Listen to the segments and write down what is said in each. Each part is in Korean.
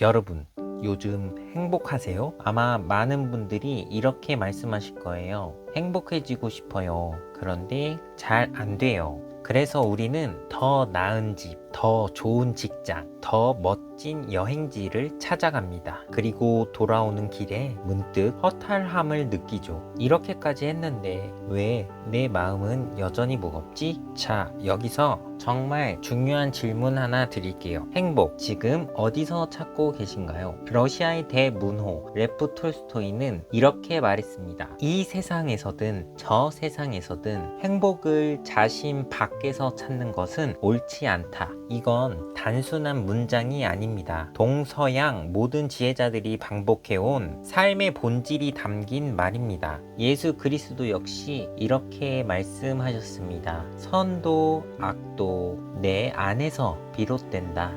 여러분, 요즘 행복하세요? 아마 많은 분들이 이렇게 말씀하실 거예요. 행복해지고 싶어요. 그런데 잘 안 돼요. 그래서 우리는 더 나은 집, 더 좋은 직장, 더 멋진 여행지를 찾아갑니다. 그리고 돌아오는 길에 문득 허탈함을 느끼죠. 이렇게까지 했는데 왜 내 마음은 여전히 무겁지? 자, 여기서 정말 중요한 질문 하나 드릴게요. 행복, 지금 어디서 찾고 계신가요? 러시아의 대문호 레프 톨스토이는 이렇게 말했습니다. 이 세상에서든 저 세상에서든 행복을 자신 밖에서 찾는 것은 옳지 않다. 이건 단순한 문장이 아닙니다. 동서양 모든 지혜자들이 반복해온 삶의 본질이 담긴 말입니다. 예수 그리스도 역시 이렇게 말씀하셨습니다. 선도, 악도 내 안에서 비롯된다.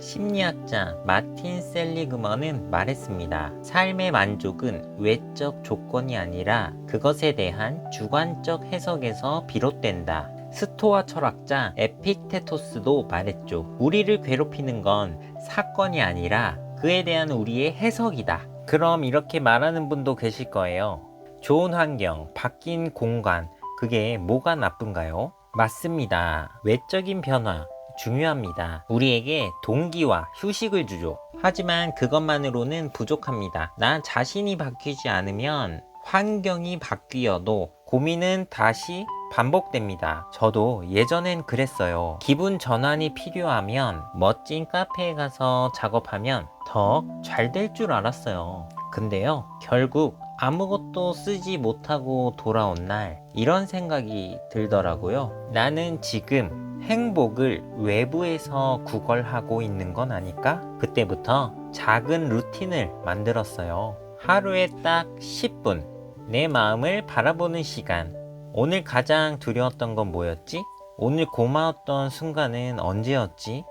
심리학자 마틴 셀리그먼은 말했습니다. 삶의 만족은 외적 조건이 아니라 그것에 대한 주관적 해석에서 비롯된다. 스토아 철학자 에픽테토스도 말했죠. 우리를 괴롭히는 건 사건이 아니라 그에 대한 우리의 해석이다. 그럼 이렇게 말하는 분도 계실 거예요. 좋은 환경, 바뀐 공간, 그게 뭐가 나쁜가요? 맞습니다. 외적인 변화, 중요합니다. 우리에게 동기와 휴식을 주죠. 하지만 그것만으로는 부족합니다. 나 자신이 바뀌지 않으면 환경이 바뀌어도 고민은 다시 반복됩니다. 저도 예전엔 그랬어요. 기분 전환이 필요하면 멋진 카페에 가서 작업하면 더 잘 될 줄 알았어요. 근데요, 결국 아무것도 쓰지 못하고 돌아온 날 이런 생각이 들더라고요. 나는 지금 행복을 외부에서 구걸하고 있는 건 아닐까? 그때부터 작은 루틴을 만들었어요. 하루에 딱 10분 내 마음을 바라보는 시간. 오늘 가장 두려웠던 건 뭐였지? 오늘 고마웠던 순간은 언제였지?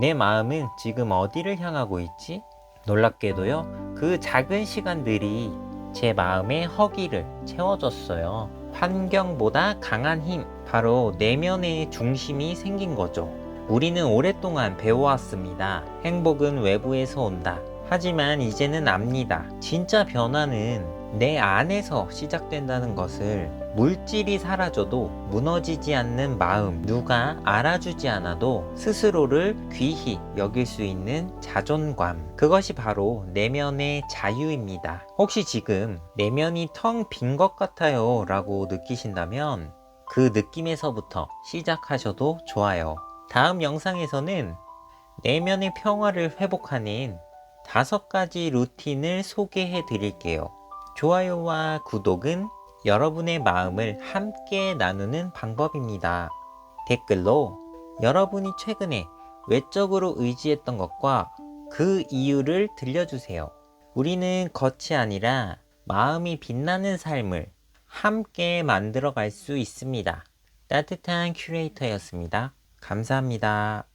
내 마음은 지금 어디를 향하고 있지? 놀랍게도요, 그 작은 시간들이 제 마음의 허기를 채워줬어요. 환경보다 강한 힘, 바로 내면의 중심이 생긴 거죠. 우리는 오랫동안 배워왔습니다. 행복은 외부에서 온다. 하지만 이제는 압니다. 진짜 변화는 내 안에서 시작된다는 것을 물질이 사라져도 무너지지 않는 마음, 누가 알아주지 않아도 스스로를 귀히 여길 수 있는 자존감. 그것이 바로 내면의 자유입니다. 혹시 지금 내면이 텅 빈 것 같아요 라고 느끼신다면 그 느낌에서부터 시작하셔도 좋아요. 다음 영상에서는 내면의 평화를 회복하는 다섯 가지 루틴을 소개해 드릴게요. 좋아요와 구독은 여러분의 마음을 함께 나누는 방법입니다. 댓글로 여러분이 최근에 외적으로 의지했던 것과 그 이유를 들려주세요. 우리는 겉이 아니라 마음이 빛나는 삶을 함께 만들어 갈 수 있습니다. 따뜻한 큐레이터였습니다. 감사합니다.